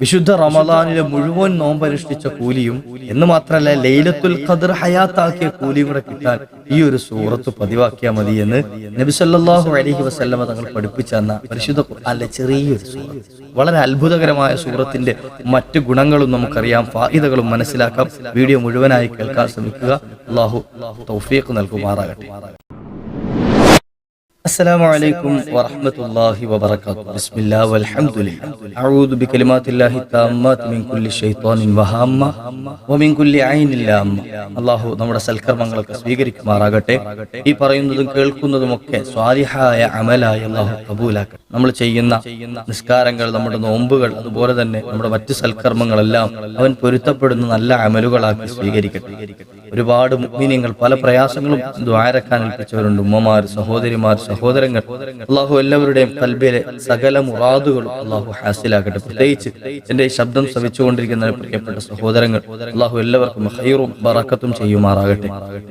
വിശുദ്ധ റമദാനിലെ മുഴുവൻ നോമ്പനുഷ്ഠിച്ച കൂലിയും എന്ന് മാത്രമല്ല ലൈലത്തുൽ ഖദർ ഹയാത്താക്കിയ കൂലിയും കൂടെ കിട്ടാൻ ഈ ഒരു സൂറത്ത് പതിവാക്കിയാൽ മതി എന്ന് സല്ലല്ലാഹു അലൈഹി വസല്ലമ തങ്ങൾ പഠിപ്പിച്ച തന്ന പരിശുദ്ധ ഖുർആനിലെ ചെറിയൊരു സൂറത്ത്. വളരെ അത്ഭുതകരമായ സൂറത്തിന്റെ മറ്റു ഗുണങ്ങളും നമുക്കറിയാം ഫായിദകളും മനസ്സിലാക്കാം. വീഡിയോ മുഴുവനായി കേൾക്കാൻ ശ്രമിക്കുക. അള്ളാഹു തൗഫീഖ് നൽകുമാറാകട്ടെ. السلام عليكم ورحمة الله وبركاته بسم الله والحمد لله أعوذ بكلمات الله التامات من كل شيطان وهامة ومن كل عين لامة അള്ളാഹു നമ്മുടെ സൽക്കർമ്മങ്ങളൊക്കെ സ്വീകരിക്കുമാറാകട്ടെ ഈ പറയുന്നതും കേൾക്കുന്നതും ഒക്കെ സ്വാലിഹായ അമലായ അള്ളാഹു കബൂലാക്കട്ടെ നമ്മൾ ചെയ്യുന്ന നിസ്കാരങ്ങൾ നമ്മുടെ നോമ്പുകൾ അതുപോലെ തന്നെ നമ്മുടെ മറ്റ് സൽക്കർമ്മങ്ങളെല്ലാം അവൻ പൊരുത്തപ്പെടുന്ന നല്ല അമലുകളാക്കി സ്വീകരിക്കട്ടെ ഒരുപാട് മുഗ്മിനിയങ്ങൾ പല പ്രയാസങ്ങളും ദ്വാരക്കാൻ ഏൽപ്പിച്ചവരുണ്ട്. ഉമ്മമാർ സഹോദരിമാർ സഹോദരങ്ങൾ. അള്ളാഹു എല്ലാവരുടെയും കൽബിലെ സകല മുറാദുകളും അള്ളാഹു ഹാസിലാക്കട്ടെ. പ്രത്യേകിച്ച് എന്റെ ശബ്ദം ശ്രവിച്ചുകൊണ്ടിരിക്കുന്ന പ്രിയപ്പെട്ട സഹോദരങ്ങൾ. അള്ളാഹു എല്ലാവർക്കും ഹൈറും ബറക്കത്തും ചെയ്യുമാറാകട്ടെ.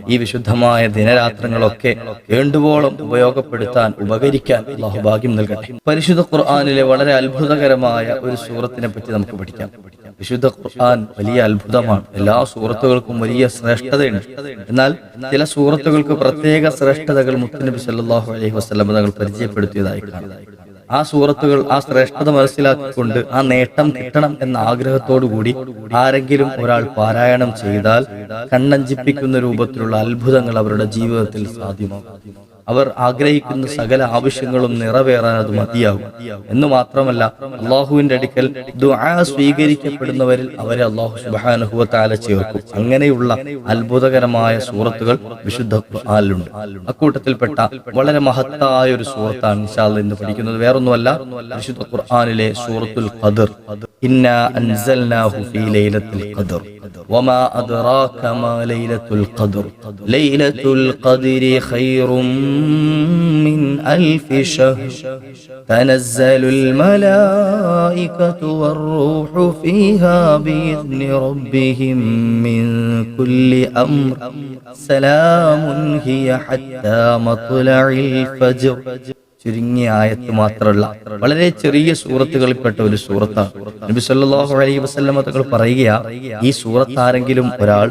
ഈ വിശുദ്ധമായ ദിനരാത്രങ്ങളൊക്കെ വേണ്ടുവോളം ഉപയോഗപ്പെടുത്താൻ ഉപകരിക്കാൻ അള്ളാഹു ഭാഗ്യം നൽകട്ടെ. പരിശുദ്ധ ഖുർആാനിലെ വളരെ അത്ഭുതകരമായ ഒരു സൂറത്തിനെ പറ്റി നമുക്ക് പഠിക്കാം. വിശുദ്ധ ഖുർആൻ വലിയ അത്ഭുതമാണ്. എല്ലാ സൂറത്തുകൾക്കും വലിയ ശ്രേഷ്ഠതയുണ്ട്. എന്നാൽ ചില സൂറത്തുകൾക്ക് പ്രത്യേക ശ്രേഷ്ഠതകൾ മുത്തനബി സല്ലല്ലാഹു അലൈഹി വസല്ലം തങ്ങൾ പരിചയപ്പെടുത്തിയതായി കാണാം. ആ സൂറത്തുകൾ ആ ശ്രേഷ്ഠത മനസ്സിലാക്കിക്കൊണ്ട് ആ നേട്ടം കിട്ടണം എന്ന ആഗ്രഹത്തോടു കൂടി ആരെങ്കിലും ഒരാൾ പാരായണം ചെയ്താൽ കണ്ണഞ്ചിപ്പിക്കുന്ന രൂപത്തിലുള്ള അത്ഭുതങ്ങൾ അവരുടെ ജീവിതത്തിൽ സാധ്യമാകും. അവർ ആഗ്രഹിക്കുന്ന സകല ആവശ്യങ്ങളും നിറവേറാൻ അത് മതിയാകും. എന്ന് മാത്രമല്ല അള്ളാഹുവിന്റെ അടുക്കൽ ദുആ സ്വീകരിക്കപ്പെടുന്നവരിൽ അവരെ അള്ളാഹു സുബാനുഹുവ താല ചേർക്കും. അങ്ങനെയുള്ള അത്ഭുതകരമായ സൂറത്തുകൾ വിശുദ്ധ ആലുണ്ട് അക്കൂട്ടത്തിൽപ്പെട്ട വളരെ മഹത്തായ ഒരു സൂറത്താണ് ഇൻഷാല്ല ഇന്ന് പഠിക്കുന്നത്. വേറൊന്നുമല്ല വിശുദ്ധ ഖുർആാനിലെ സൂറത്തുൽ ഖദർ. ഇന്നാ അൻസൽനാഹു ഫീ ലൈലത്തുൽ വമാ മാ ലൈലത്തുൽ ലൈലത്തുൽ من ألف شهر تنزل الملائكة والروح فيها بإذن ربهم من كل أمر سلام هي حتى مطلع الفجر ചുരുങ്ങിയ ആയത്ത് മാത്രമല്ല വളരെ ചെറിയ സൂറത്തുകളിൽപ്പെട്ട ഒരു സൂറത്താണ് നബി സല്ലല്ലാഹു അലൈഹി വസല്ലമ തങ്ങൾ പറയുകയാ ഈ സൂറത്ത് ആരെങ്കിലും ഒരാൾ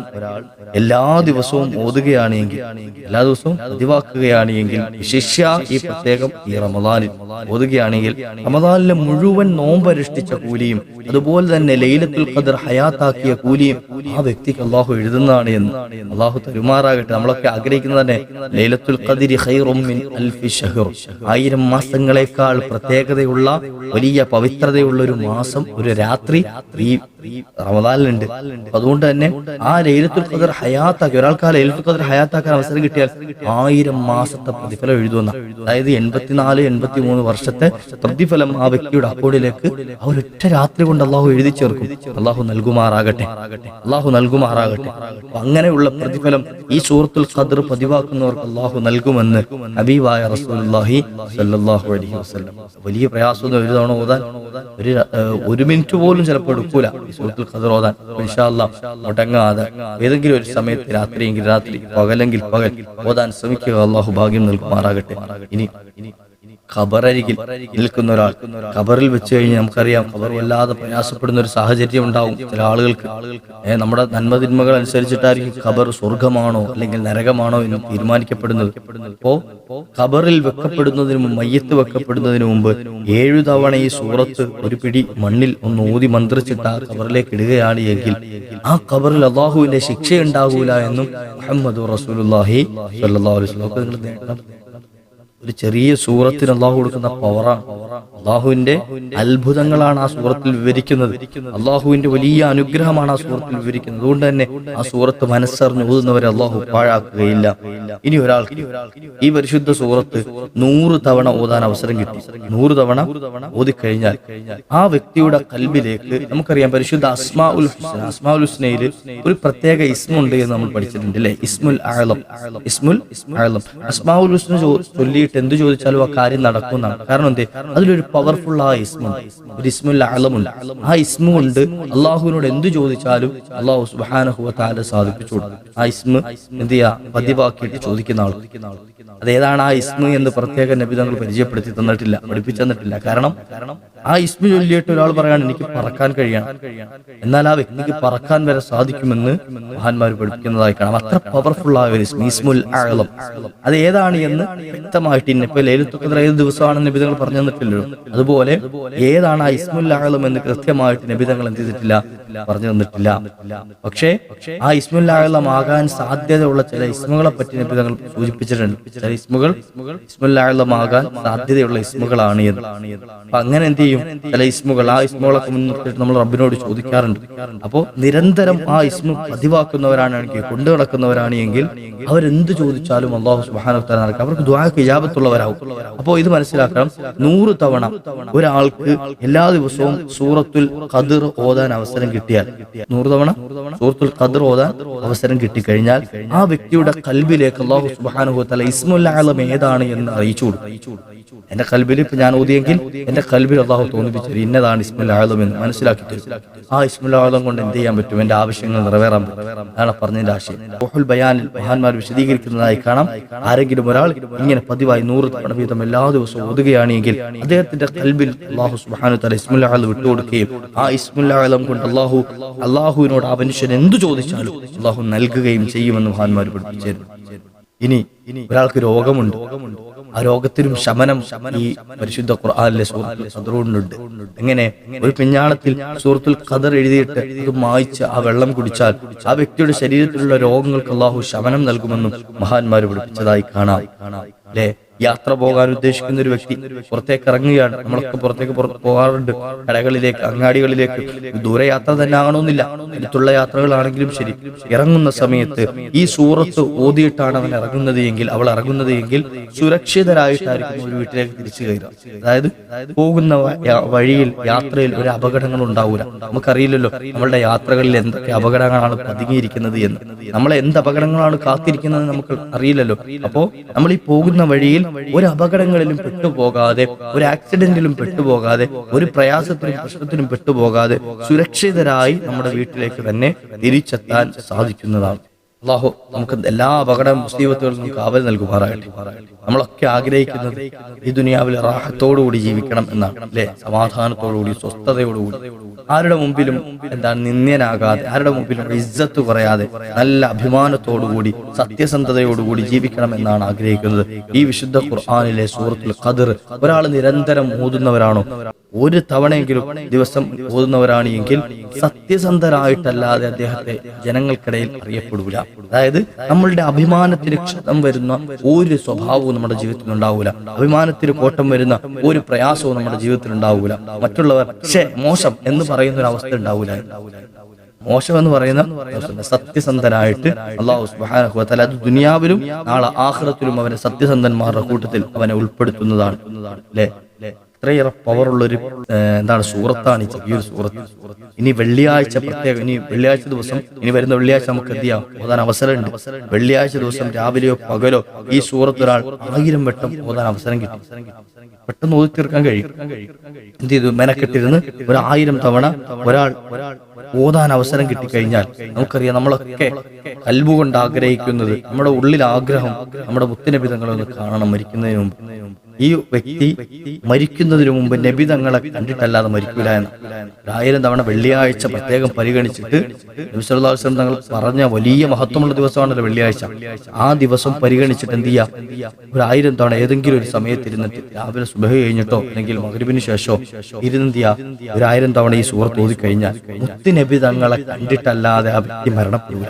എല്ലാ ദിവസവും ഓതുകയാണ് എങ്കിൽ എല്ലാ ദിവസവും പതിവാക്കുകയാണ് എങ്കിൽ വിശിഷ്യ ഈ പ്രത്യേകം ഈ റമദാനിൽ ഓതുകയാണെങ്കിൽ റമദാനിലെ മുഴുവൻ നോമ്പനുഷ്ഠിച്ച കൂലിയും അതുപോലെ തന്നെ ലൈലത്തുൽ ഖദർ ഹയാത്താക്കിയ കൂലിയും ആ വ്യക്തിക്ക് അള്ളാഹു എഴുതുന്നതാണ് എന്ന് അള്ളാഹു തരുമാറാകട്ടെ. നമ്മളൊക്കെ ആഗ്രഹിക്കുന്നത് തന്നെ ലൈലത്തുൽ ഖദിരി മിൻ ആയിരം മാസങ്ങളെക്കാൾ പ്രത്യേകതയുള്ള വലിയ പവിത്രതയുള്ള ഒരു മാസം ഒരു രാത്രി ഈ റമദാനിലുണ്ട്. അതുകൊണ്ട് തന്നെ ആ ലൈലത്തുൽ ഖദർ ഹയാത്താക്കി ഒരാൾക്ക് ആ ലൈലത്തുൽ ഖദർ ഹയാത്താക്കാൻ അവസരം കിട്ടിയാൽ ആയിരം മാസത്തെ പ്രതിഫലം എഴുതുന്ന അതായത് എൺപത്തിനാല് എൺപത്തി മൂന്ന് വർഷത്തെ പ്രതിഫലം ആ വ്യക്തിയുടെ അക്കൗണ്ടിലേക്ക് ആ ഒരൊറ്റ രാത്രി കൊണ്ട് അള്ളാഹു എഴുതി ചേർക്കും. അള്ളാഹു നൽകുമാറാകട്ടെ. അള്ളാഹു നൽകുമാറാകട്ടെ. അങ്ങനെയുള്ള പ്രതിഫലം ഈ സൂറത്തുൽ ഖദർ പതിവാക്കുന്നവർക്ക് അള്ളാഹു നൽകുമെന്ന് ഹബീബായ റസൂലുള്ളാഹി സല്ലല്ലാഹു അലൈഹി വസല്ലം. വലിയ പ്രയാസമൊന്നും ഒരു തവണ ഓതാൻ ഒരു ഒരു മിനിറ്റ് പോലും ചിലപ്പോൾ എടുക്കൂല സൂറത്തുൽ ഖദർ ഓതാൻ. ഇൻഷാ മുടങ്ങാതെ ഏതെങ്കിലും ഒരു സമയത്ത് രാത്രിയെങ്കിൽ രാത്രി പകലെങ്കിൽ പകൽ. ഓതാൻ ശ്രമിക്കുക. അള്ളാഹു ഭാഗ്യം നൽകുമാറാകട്ടെ. ഇനി ഖബറരികിൽ നിൽക്കുന്ന ഒരാൾ ഖബറിൽ വെച്ച് കഴിഞ്ഞാൽ നമുക്കറിയാം ഖബർ വല്ലാതെ പ്രയാസപ്പെടുന്ന ഒരു സാഹചര്യം ഉണ്ടാവും ചില ആളുകൾക്ക്. ഏഹ് നമ്മുടെ നന്മതിന്മകൾ അനുസരിച്ചിട്ടായിരിക്കും ഖബർ സ്വർഗമാണോ അല്ലെങ്കിൽ നരകമാണോ എന്ന് തീരുമാനിക്കപ്പെടുന്നത്. അപ്പോ ഖബറിൽ വെക്കപ്പെടുന്നതിന് മുമ്പ് മയ്യത്ത് വെക്കപ്പെടുന്നതിന് മുമ്പ് ഏഴു തവണ ഈ സൂറത്ത് ഒരു പിടി മണ്ണിൽ ഒന്ന് ഊതി മന്ത്രിച്ചിട്ട് ആ ഖബറിലേക്ക് ഇടുകയാണ് എങ്കിൽ ആ ഖബറിൽ അള്ളാഹുവിന്റെ ശിക്ഷ ഉണ്ടാകൂല എന്നും മുഹമ്മദ് റസൂലുള്ളാഹി സ്വല്ലല്ലാഹു അലൈഹി നേടണം. ഒരു ചെറിയ സൂറത്തിന് അള്ളാഹു കൊടുക്കുന്ന പവറാണ് അള്ളാഹുവിന്റെ അത്ഭുതങ്ങളാണ് ആ സൂറത്തിൽ വിവരിക്കുന്നത്. അള്ളാഹുവിന്റെ വലിയ അനുഗ്രഹമാണ് ആ സൂറത്തിൽ വിവരിക്കുന്നത്. അതുകൊണ്ട് തന്നെ ആ സൂറത്ത് മനസ്സറിഞ്ഞ് ഓതുന്നവരെ അള്ളാഹു പാഴാക്കുകയില്ല. ഇനി ഒരാൾക്ക് ഈ പരിശുദ്ധ സൂറത്ത് നൂറ് തവണ ഓതാൻ അവസരം കിട്ടി. നൂറ് തവണ ഓതിക്കഴിഞ്ഞാൽ ആ വ്യക്തിയുടെ കൽബിലേക്ക് നമുക്കറിയാം പരിശുദ്ധ അസ്മാ ഉൽ ഹുസ്ന അസ്മാ ഉൽ ഹുസ്നയിൽ ഒരു പ്രത്യേക ഇസ്മുണ്ട് എന്ന് നമ്മൾ പഠിച്ചിട്ടുണ്ട് അല്ലെ? ഇസ്മുൽ ഇസ്മുൽ അസ്മാ ഉൽ ഹുസ്ന ചോ- ചൊല്ലിയിട്ട് എന്ത് ചോദിച്ചാലും ആ കാര്യം നടക്കുന്നതാണ് കാരണം എന്തേ? അതിലൊരു പവർഫുൾ ആ ഇസ്മുണ്ട് ഒരു ഇസ്മുല്ല അളമുണ്ട് ആ ഇസ്മു കൊണ്ട് അള്ളാഹുവിനോട് എന്ത് ചോദിച്ചാലും അള്ളാഹു സുബാനഹു താല സാധിപ്പിച്ചു കൊടുക്കും. ആ ഇസ്മ എന്ത് ചെയ്യാ? പതിവാക്കിയിട്ട് ചോദിക്കുന്ന ആൾ അതേതാണ് ആ ഇസ്മു എന്ന് പ്രത്യേക നബി തങ്ങൾ പരിചയപ്പെടുത്തി തന്നിട്ടില്ല പഠിപ്പിച്ചു തന്നിട്ടില്ല. കാരണം ആ ഇസ്മി ചൊല്ലിയിട്ട് ഒരാൾ പറയാണ് എനിക്ക് പറക്കാൻ കഴിയണം. എന്നാൽ ആ വ്യക്തിക്ക് പറക്കാൻ വരെ സാധിക്കുമെന്ന് മഹാന്മാർ പഠിപ്പിക്കുന്നതായി കാണാം. അത്ര പവർഫുൾ ആയ ഒരു ഇസ്മി ഇസ്മുൽ ആളം അത് ഏതാണ് എന്ന് വ്യക്തമായിട്ട് ഇന്ന ഇപ്പൊ ഏത് ദിവസമാണ് നിബിതങ്ങൾ പറഞ്ഞു തന്നിട്ടില്ലല്ലോ. അതുപോലെ ഏതാണ് ആ ഇസ്മുൽ ആളം എന്ന് കൃത്യമായിട്ട് നിബിതങ്ങൾ എന്ത് ചെയ്തിട്ടില്ല? പറഞ്ഞു തന്നിട്ടില്ല. പക്ഷേ ആ ഇസ്മുൽ ആളം ആകാൻ സാധ്യതയുള്ള ചില ഇസ്മുകളെ പറ്റി നിബിതങ്ങൾ സൂചിപ്പിച്ചിട്ടുണ്ട്. ചില ഇസ്മുകൾ ഇസ്മുൽ ആളം ആകാൻ സാധ്യതയുള്ള ഇസ്മുകളാണ് എന്ന്. അങ്ങനെ എന്ത് ചെയ്യും? ചില ഇസ്മുകൾ ആ ഇസ്മുകളൊക്കെ മുൻനിർത്തിയിട്ട് നമ്മൾ റബ്ബിനോട് ചോദിക്കാറുണ്ട്. അപ്പോ നിരന്തരം ആ ഇസ്മു പതിവാക്കുന്നവരാണെങ്കിൽ കൊണ്ടു നടക്കുന്നവരാണ് എങ്കിൽ അവരെന്ത് ചോദിച്ചാലും അള്ളാഹു സുബാന നടക്കും അവർക്ക് ദ്വാക്ക് ഇജാപത്തുള്ളവരാകും അപ്പോ ഇത് മനസ്സിലാക്കണം നൂറ് തവണ ഒരാൾക്ക് എല്ലാ ദിവസവും സൂറത്തുൽ ഖദർ ഓതാൻ അവസരം കിട്ടിയാൽ നൂറ് തവണ സൂറത്തുൽ ഖദർ ഓതാൻ അവസരം കിട്ടിക്കഴിഞ്ഞാൽ ആ വ്യക്തിയുടെ കൽബിലേക്ക് അള്ളാഹു സുബാനുഭവത്തല ഇസ്മുല്ലാലം ഏതാണ് എന്ന് അറിയിച്ചു കൊടുക്കും. എന്റെ കൽബിൽ ഇപ്പൊ ഞാൻ ഓതിയെങ്കിൽ എന്റെ കൽബിൽ അള്ളാഹു തോന്നിപ്പിച്ചത് ഇന്നതാണ് ഇസ്മുൽ എന്ന് മനസ്സിലാക്കി തരും ആ ഇസ്മുൽ കൊണ്ട് എന്ത് ചെയ്യാൻ പറ്റും? എന്റെ ആവശ്യങ്ങൾ നിറവേറാൻ പറ്റും. അതാണ് പറഞ്ഞതിന്റെ ആശയം. റോഹുൽ ബയാനിൽ മഹാന്മാർ വിശദീകരിക്കുന്നതായി കാണാം. ആരെങ്കിലും ഒരാൾ ഇങ്ങനെ പതിവായി നൂറ് തവണ വീതം എല്ലാ ദിവസവും ഓതുകയാണെങ്കിൽ അദ്ദേഹത്തിന്റെ കൽബിൽ അള്ളാഹു സുബാനു തല ഇസ്മുൽ വിട്ടുകൊടുക്കുകയും ആ ഇസ്മുൽ കൊണ്ട് അള്ളാഹു അള്ളാഹുവിനോട് ആ മനുഷ്യൻ എന്തു ചോദിച്ചാലും അള്ളാഹു നൽകുകയും ചെയ്യുമെന്ന് മഹാന്മാർ പഠിപ്പിച്ചു ഇനി ഒരാൾക്ക് രോഗമുണ്ട്. ആ രോഗത്തിനും ശമനം ഈ പരിശുദ്ധ ഖുർആാനിലെ സുഹൃത്തുണ്ട് എങ്ങനെ? ഒരു പിഞ്ഞാണത്തിൽ സൂറത്തുൽ ഖദർ എഴുതിയിട്ട് അത് മായിച്ച് ആ വെള്ളം കുടിച്ചാൽ ആ വ്യക്തിയുടെ ശരീരത്തിലുള്ള രോഗങ്ങൾക്ക് അള്ളാഹു ശമനം നൽകുമെന്നും മഹാന്മാർ പഠിപ്പിച്ചതായി കാണാം. അല്ലേ? യാത്ര പോകാൻ ഉദ്ദേശിക്കുന്ന ഒരു വ്യക്തി പുറത്തേക്ക് ഇറങ്ങുകയാണ്. നമ്മളൊക്കെ പുറത്തേക്ക് പുറത്ത് പോകാറുണ്ട്. കടകളിലേക്ക് അങ്ങാടികളിലേക്ക്. ദൂരയാത്ര തന്നെ ആകണമെന്നില്ല. അടുത്തുള്ള യാത്രകളാണെങ്കിലും ശരി. ഇറങ്ങുന്ന സമയത്ത് ഈ സൂറത്ത് ഓതിയിട്ടാണ് അവൻ ഇറങ്ങുന്നത് എങ്കിൽ അവൾ ഇറങ്ങുന്നത് എങ്കിൽ സുരക്ഷിതരായിട്ടായിരിക്കും ഒരു വീട്ടിലേക്ക് തിരിച്ചു കയറുക. അതായത് പോകുന്ന വഴിയിൽ യാത്രയിൽ ഒരു അപകടങ്ങൾ ഉണ്ടാവൂല. നമുക്കറിയില്ലല്ലോ നമ്മളുടെ യാത്രകളിൽ എന്തൊക്കെ അപകടങ്ങളാണ് പതുങ്ങിയിരിക്കുന്നത് എന്ന്. നമ്മളെ എന്ത് അപകടങ്ങളാണ് കാത്തിരിക്കുന്നത് നമുക്ക് അറിയില്ലല്ലോ. അപ്പോ നമ്മൾ ഈ പോകുന്ന വഴിയിൽ ഒരു അപകടങ്ങളിലും പെട്ടുപോകാതെ ഒരു ആക്സിഡന്റിലും പെട്ടുപോകാതെ ഒരു പ്രയാസത്തിനും പ്രശ്നത്തിനും പെട്ടുപോകാതെ സുരക്ഷിതരായി നമ്മുടെ വീട്ടിലേക്ക് തന്നെ തിരിച്ചെത്താൻ സാധിക്കുന്നതാണ്. അള്ളാഹു നമുക്ക് എല്ലാ അപകട മുസ്ലിമത്തുകളിൽ നമുക്ക് കാവൽ നൽകുമാറാകട്ടെ. നമ്മളൊക്കെ ആഗ്രഹിക്കുന്നത് ഈ ദുനിയാവിൽ റാഹത്തോടുകൂടി ജീവിക്കണം എന്നാണ് അല്ലെ? സമാധാനത്തോടുകൂടി സ്വസ്ഥതയോടുകൂടി. ആരുടെ മുമ്പിലും എന്താണ് നിന്ദ്യനാകാതെ ആരുടെ മുമ്പിലും ഇജ്ജത്ത് കുറയാതെ നല്ല അഭിമാനത്തോടുകൂടി സത്യസന്ധതയോടുകൂടി ജീവിക്കണം എന്നാണ് ആഗ്രഹിക്കുന്നത്. ഈ വിശുദ്ധ ഖുർആാനിലെ സൂറത്തുൽ ഖദർ ഒരാൾ നിരന്തരം ഓതുന്നവരാണോ? ഒരു തവണയെങ്കിലും ദിവസം ഓതുന്നവരാണ് എങ്കിൽ സത്യസന്ധരായിട്ടല്ലാതെ അദ്ദേഹത്തെ ജനങ്ങൾക്കിടയിൽ അറിയപ്പെടൂല. അതായത് നമ്മളുടെ അഭിമാനത്തിന് ക്ഷതം വരുന്ന ഒരു സ്വഭാവവും നമ്മുടെ ജീവിതത്തിൽ ഉണ്ടാവൂല അഭിമാനത്തിന് കോട്ടം വരുന്ന ഒരു പ്രയാസവും നമ്മുടെ ജീവിതത്തിൽ ഉണ്ടാവൂല മറ്റുള്ളവർ പക്ഷേ മോശം എന്ന് പറയുന്ന ഒരു അവസ്ഥ ഉണ്ടാവൂല. മോശം എന്ന് പറയുന്ന. സത്യസന്ധനായിട്ട് അള്ളാഹു അത് ദുനിയാവിലും നാളെ ആഖിറത്തിലും അവനെ സത്യസന്ധന്മാരുടെ കൂട്ടത്തിൽ അവനെ ഉൾപ്പെടുത്തുന്നതാണ്. അല്ലേ? ഇത്രയേറെ പവറുള്ള ഒരു എന്താണ് സൂറത്താണ് ഈ ചെറിയൊരു സൂറത്ത്. ഇനി വെള്ളിയാഴ്ച പ്രത്യേകം ഇനി വെള്ളിയാഴ്ച ദിവസം ഇനി വരുന്ന വെള്ളിയാഴ്ച നമുക്ക് എന്ത് ചെയ്യാം? ഓതാൻ അവസരമുണ്ട്. വെള്ളിയാഴ്ച ദിവസം രാവിലെയോ പകലോ ഈ സൂറത്ത് ഒരാൾ ആയിരം വട്ടം ഓതാൻ അവസരം കിട്ടും. പെട്ടെന്ന് ഓതി തീർക്കാൻ കഴിയും. എന്ത് ചെയ്തു? മെനക്കെട്ടിരുന്ന് ഒരു ആയിരം തവണ ഒരാൾ ഓതാൻ അവസരം കിട്ടിക്കഴിഞ്ഞാൽ നമുക്കറിയാം നമ്മളൊക്കെ കൽബുകൊണ്ട് ആഗ്രഹിക്കുന്നത് നമ്മുടെ ഉള്ളിൽ ആഗ്രഹം നമ്മുടെ മുത്തുനബിതങ്ങളെ ഒന്ന് കാണണം മരിക്കുന്നതിന് മുമ്പ്. ഈ വ്യക്തി മരിക്കുന്നതിന് മുമ്പ് നബി തങ്ങളെ കണ്ടിട്ടല്ലാതെ മരിക്കില്ല എന്ന്. ആയിരം തവണ വെള്ളിയാഴ്ച പ്രത്യേകം പരിഗണിച്ചിട്ട് നബി സല്ലല്ലാഹു അലൈഹി തങ്ങൾ പറഞ്ഞ വലിയ മഹത്വമുള്ള ദിവസമാണല്ലോ വെള്ളിയാഴ്ച. ആ ദിവസം പരിഗണിച്ചിട്ട് എന്ത് ചെയ്യാ? ഒരു ആയിരം തവണ ഏതെങ്കിലും ഒരു സമയത്ത് ഇരുന്നിട്ട് രാവിലെ സുബഹ കഴിഞ്ഞിട്ടോ അല്ലെങ്കിൽ മകരുവിന് ശേഷമോ ഇരുന്ന് ഒരു ആയിരം തവണ ഈ സുഹൃത്ത് ഓതി കഴിഞ്ഞാൽ മുത്തുനബി തങ്ങളെ കണ്ടിട്ടല്ലാതെ ആ വ്യക്തി മരണപ്പെടില്ല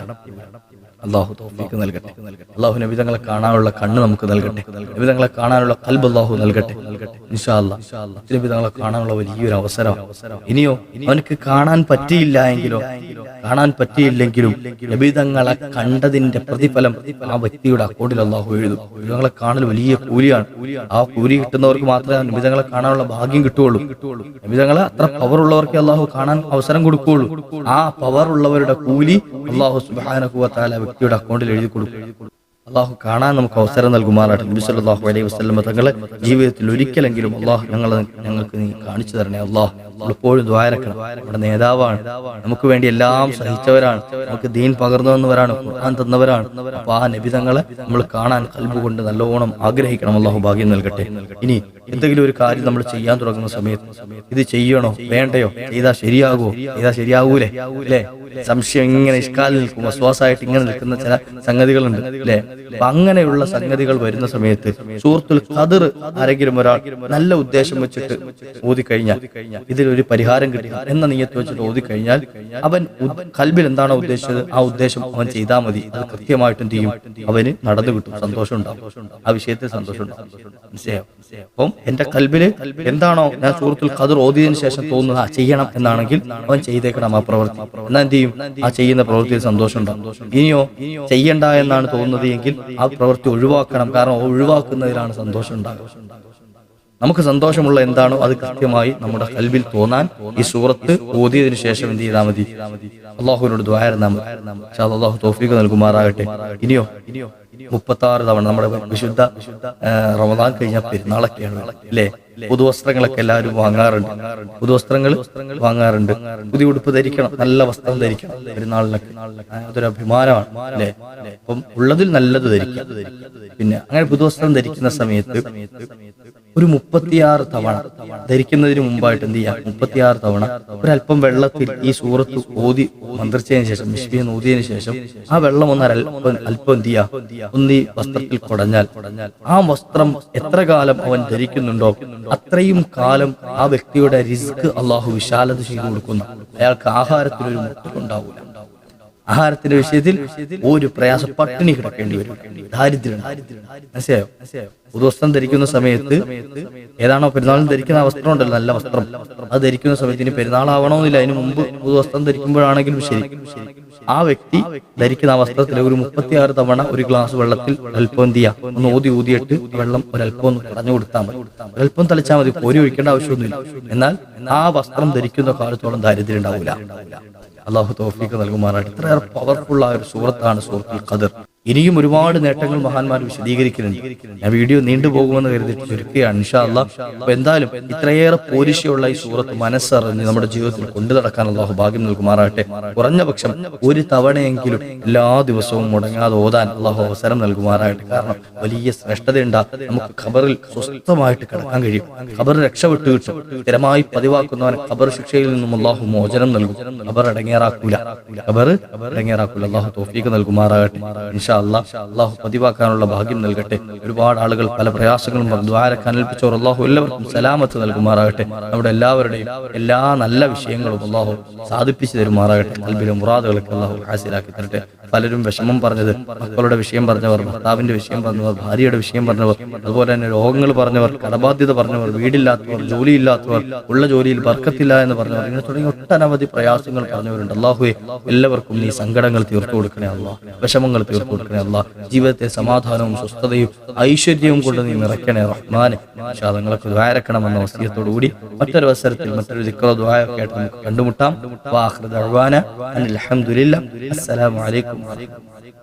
അള്ളാഹു തൗഫീഖ് നൽകട്ടെ. അള്ളാഹു നബിതങ്ങളെ കാണാനുള്ള കണ്ണ് നമുക്ക് നൽകട്ടെ. നബിതങ്ങളെ കാണാനുള്ള കൽബ് അള്ളാഹു നൽകട്ടെ. നബിതങ്ങളെ കാണാനുള്ള വലിയൊരു അവസരം. ഇനിയോ അവനക്ക് കാണാൻ പറ്റിയില്ല എങ്കിലോ കാണാൻ പറ്റിയില്ലെങ്കിലും നബിതങ്ങളെ കണ്ടതിന്റെ പ്രതിഫലം ആ വ്യക്തിയുടെ അക്കൗണ്ടിൽ അള്ളാഹു എഴുതും. നബിതങ്ങളെ കാണൽ വലിയ കൂലിയാണ്. ആ കൂലി കിട്ടുന്നവർക്ക് മാത്രമേ നബിതങ്ങളെ കാണാനുള്ള ഭാഗ്യം കിട്ടുകയുള്ളൂ. നബിതങ്ങളെ അത്ര പവർ ഉള്ളവർക്ക് അള്ളാഹു കാണാൻ അവസരം കൊടുക്കുകയുള്ളൂ. ആ പവർ ഉള്ളവരുടെ കൂലി അള്ളാഹു സുബാനക്കുവത്താല വ്യക്തിയുടെ അക്കൗണ്ടിൽ എഴുതി കൊടുക്കും. അള്ളാഹു കാണാൻ നമുക്ക് അവസരം നൽകുമാറാട്ടെ നബി സല്ലല്ലാഹു അലൈഹി വസല്ലം തങ്ങളെ ജീവിതത്തിൽ ഒരിക്കലെങ്കിലും അള്ളാഹു ഞങ്ങളെ ഞങ്ങൾക്ക് നീ കാണിച്ചു തരണേ അള്ളാഹ്. എപ്പോഴും ദ്വാരക്കണം നമ്മുടെ നേതാവാണ്. നമുക്ക് വേണ്ടി എല്ലാം സഹിച്ചവരാണ്. നമുക്ക് ദീൻ പകർന്നു തന്നവരാണ് ഖുർആൻ തന്നവരാണ്. അപ്പൊ ആ നബിതങ്ങളെ നമ്മൾ കാണാൻ കൽബ് കൊണ്ട് നല്ലോണം ആഗ്രഹിക്കണം. അള്ളാഹു ഭാഗ്യം നൽകട്ടെ. ഇനി എന്തെങ്കിലും ഒരു കാര്യം നമ്മൾ ചെയ്യാൻ തുടങ്ങുന്ന സമയത്ത് ഇത് ചെയ്യണോ? വേണ്ടയോ? ചെയ്താൽ ശരിയാകുമോ ചെയ്താൽ ശരിയാകൂലേ അല്ലേ? സംശയം ഇങ്ങനെ ഇഷ്കാലിൽ നിൽക്കും. അസ്വാസായിട്ട് ഇങ്ങനെ നിൽക്കുന്ന ചില സംഗതികളുണ്ട്. അല്ലേ? അപ്പൊ അങ്ങനെയുള്ള സംഗതികൾ വരുന്ന സമയത്ത് സൂറത്തുൽ ഖദർ ആരെങ്കിലും ഒരാൾ നല്ല ഉദ്ദേശം വെച്ചിട്ട് ഓതിക്കഴിഞ്ഞാൽ ഇതിലൊരു പരിഹാരം കിട്ടും എന്ന നീയത്ത് വെച്ചിട്ട് ഓതിക്കഴിഞ്ഞാൽ അവൻ കൽബിൽ എന്താണോ ഉദ്ദേശിച്ചത് ആ ഉദ്ദേശം അവൻ ചെയ്താൽ മതി. അത് കൃത്യമായിട്ടും ചെയ്യും. അവന് നടന്നു കിട്ടും. സന്തോഷം ഉണ്ടാവും. ആ വിഷയത്തിൽ സന്തോഷം ഉണ്ടാവും. മനസ്സിലായോ? അപ്പം എന്റെ കൽബിൽ എന്താണോ ഞാൻ സൂറത്തുൽ ഖദർ ഓതിയതിനു ശേഷം തോന്നുന്നത് ആ ചെയ്യണം എന്നാണെങ്കിൽ അവൻ ചെയ്തേക്കണം ആ പ്രവർത്തി എന്നാ എന്ത് ചെയ്യും? ആ ചെയ്യുന്ന പ്രവൃത്തിയിൽ സന്തോഷം ഉണ്ടാവും. ഇനിയോ ചെയ്യണ്ട എന്നാണ് തോന്നുന്നത് എങ്കിൽ ആ പ്രവൃത്തി ഒഴിവാക്കണം. കാരണം ഒഴിവാക്കുന്നതിലാണ് സന്തോഷം ഉണ്ടാകുക നമുക്ക് സന്തോഷമുള്ള എന്താണോ അത് കൃത്യമായി നമ്മുടെ കൽവിൽ തോന്നാൻ ഈ സൂറത്ത് ഓതിയതിനു ശേഷം എന്ത് ചെയ്താൽ മതി? അള്ളാഹുവിനോട് അള്ളാഹു തോഫീക്ക് നൽകുമാറാകട്ടെ. ഇനിയോ ഇനിയോ മുപ്പത്തി ആറ് തവണ നമ്മുടെ വിശുദ്ധ റമദാൻ കഴിഞ്ഞ പെരുന്നാളൊക്കെയാണ് അല്ലേ? പുതുവസ്ത്രങ്ങളൊക്കെ എല്ലാവരും വാങ്ങാറുണ്ട്. പുതുവസ്ത്രങ്ങൾ വാങ്ങാറുണ്ട്. പുതിയ ഉടുപ്പ് ധരിക്കണം നല്ല വസ്ത്രം ധരിക്കണം പെരുന്നാളിനൊക്കെ. അതൊരു അഭിമാനമാണ് അല്ലേ? അപ്പം ഉള്ളതിൽ നല്ലത് ധരിക്കാം. പിന്നെ അങ്ങനെ പുതുവസ്ത്രം ധരിക്കുന്ന സമയത്ത് ഒരു മുപ്പത്തിയാറ് തവണ. ധരിക്കുന്നതിന് മുമ്പായിട്ട് എന്ത് ചെയ്യാം? മുപ്പത്തിയാറ് തവണ. ഒരല്പം വെള്ളത്തിൽ ഈ സൂറത്ത് ഓതി മന്ത്രിച്ചതിന് ശേഷം മിഷ്ബിയെ ഓതിയതിന് ശേഷം ആ വെള്ളം ഒന്ന് അല്പം അല്പം എന്ത് ചെയ്യാം? ഒന്ന് ഈ വസ്ത്രത്തിൽ കുടഞ്ഞാൽ. ആ വസ്ത്രം എത്ര കാലം അവൻ ധരിക്കുന്നുണ്ടോ? അത്രയും കാലം ആ വ്യക്തിയുടെ റിസ്ക് അള്ളാഹു വിശാലത ചെയ്തു കൊടുക്കുന്നു. അയാൾക്ക് ആഹാരത്തിനൊരു മുട്ടുണ്ടാവില്ല ആഹാരത്തിന്റെ വിഷയത്തിൽ ഒരു പ്രയാസം പട്ടിണി കിടക്കേണ്ടി വരും. ദാരിദ്ര്യം മനസ്സിലായോ? പുതുവസ്ത്രം ധരിക്കുന്ന സമയത്ത് ഏതാണോ പെരുന്നാളിന് ധരിക്കുന്ന വസ്ത്രം ഉണ്ടല്ലോ നല്ല വസ്ത്രം. അത് ധരിക്കുന്ന സമയത്ത് ഇനി പെരുന്നാളാവണമെന്നില്ല. അതിന് മുമ്പ് പുതുവസ്ത്രം ധരിക്കുമ്പോഴാണെങ്കിലും ശരി. ആ വ്യക്തി ധരിക്കുന്ന വസ്ത്രത്തിൽ ഒരു മുപ്പത്തിയാറ് തവണ ഒരു ഗ്ലാസ് വെള്ളത്തിൽ അല്പം ചെയ്യാം ഒന്ന് ഊതി ഊതിയിട്ട് വെള്ളം ഒരല്പം ഒന്ന് പറഞ്ഞു കൊടുത്താൽ മതി. ഒരല്പം തളിച്ചാൽ മതി. കോരി ഒഴിക്കേണ്ട ആവശ്യമൊന്നുമില്ല. എന്നാൽ ആ വസ്ത്രം ധരിക്കുന്ന കാലത്തോളം ദാരിദ്ര്യം ഉണ്ടാവില്ല. അള്ളാഹു തോഫീക്ക് നൽകുമാറായിട്ട് ഇത്രയേറെ പവർഫുൾ ആയ ഒരു സൂറത്താണ് സൂറത്തുൽ ഖദർ. ഇനിയും ഒരുപാട് നേട്ടങ്ങൾ മഹാന്മാർ വിശദീകരിക്കുന്നുണ്ട്. ഞാൻ വീഡിയോ നീണ്ടുപോകുമെന്ന് കരുതി ചുരുക്കുകയാണ് ഇൻഷാ അള്ളാഹ് അപ്പൊ എന്തായാലും ഇത്രയേറെ പോരിശയുള്ള ഈ സൂറത്ത് മനസ്സറിഞ്ഞ് നമ്മുടെ ജീവിതത്തിൽ കൊണ്ടു നടക്കാൻ അള്ളാഹു ഭാഗ്യം നൽകുമാറാകട്ടെ. കുറഞ്ഞ പക്ഷം ഒരു തവണയെങ്കിലും എല്ലാ ദിവസവും മുടങ്ങാതെ ഓതാൻ അള്ളാഹു അവസരം നൽകുമാറാകട്ടെ. കാരണം വലിയ ശ്രേഷ്ഠതയുണ്ട്. നമുക്ക് ഖബറിൽ സ്വസ്ഥമായിട്ട് കിടക്കാൻ കഴിയും. ഖബർ രക്ഷപ്പെട്ടു കിട്ടും. സ്ഥിരമായി പതിവാക്കുന്നവൻ ഖബർ ശിക്ഷയിൽ നിന്നും അള്ളാഹു മോചനം നൽകും. ഖബർ അടങ്ങേറാക്കൂല. ഖബർ അടങ്ങേറാക്കൂല. അള്ളാഹു തോഫീക്ക് നൽകുമാറാകട്ടെ. ഇൻഷാ അള്ളാഹ് അള്ളാഹു പതിവാക്കാനുള്ള ഭാഗ്യം നൽകട്ടെ. ഒരുപാട് ആളുകൾ പല പ്രയാസങ്ങളും ദ്വാര കനൽപ്പിച്ചവർ അള്ളാഹു എല്ലാവർക്കും സലാമത്ത് നൽകുമാറാകട്ടെ. നമ്മുടെ എല്ലാവരുടെയും എല്ലാ നല്ല വിഷയങ്ങളും അള്ളാഹു സാധിപ്പിച്ചു തരുമാറാകട്ടെ. അൽബിലും മുറാദുകളൊക്കെ അള്ളാഹു ഹാസിലാക്കി തരട്ടെ. പലരും വിഷമം പറഞ്ഞത് മക്കളുടെ വിഷയം പറഞ്ഞവർ ഭർത്താവിന്റെ വിഷയം പറഞ്ഞവർ ഭാര്യയുടെ വിഷയം പറഞ്ഞവർ അതുപോലെ തന്നെ രോഗങ്ങൾ പറഞ്ഞവർ കടബാധ്യത പറഞ്ഞവർ വീടില്ലാത്തവർ ജോലിയില്ലാത്തവർ ഉള്ള ജോലിയിൽ വർക്കത്തില്ല എന്ന് പറഞ്ഞവർ ഇങ്ങനെ തുടങ്ങി ഒട്ടനവധി പ്രയാസങ്ങൾ പറഞ്ഞവരുണ്ട്. അള്ളാഹുവെ എല്ലാവർക്കും നീ സങ്കടങ്ങൾ തീർത്തു കൊടുക്കണേ അള്ളാഹ് വിഷമങ്ങൾ തീർത്തു കൊടുക്കണേ അല്ല. ജീവിതത്തെ സമാധാനവും സ്വസ്ഥതയും ഐശ്വര്യവും കൊണ്ട് നീ നിറയ്ക്കണേ റഹ്മാനെ. ശാദങ്ങളൊക്കെ ദ്വാരക്കണമെന്ന വസ്തിയത്തോടു കൂടി മറ്റൊരു അവസരത്തിൽ മറ്റൊരു ദിക്റോ ദ്വായൊക്കെ നമുക്ക് കണ്ടുമുട്ടാം. വാഹൃദ അനിൽ അൽഹംദുലില്ലാ അസ്സലാമു അലൈക്കും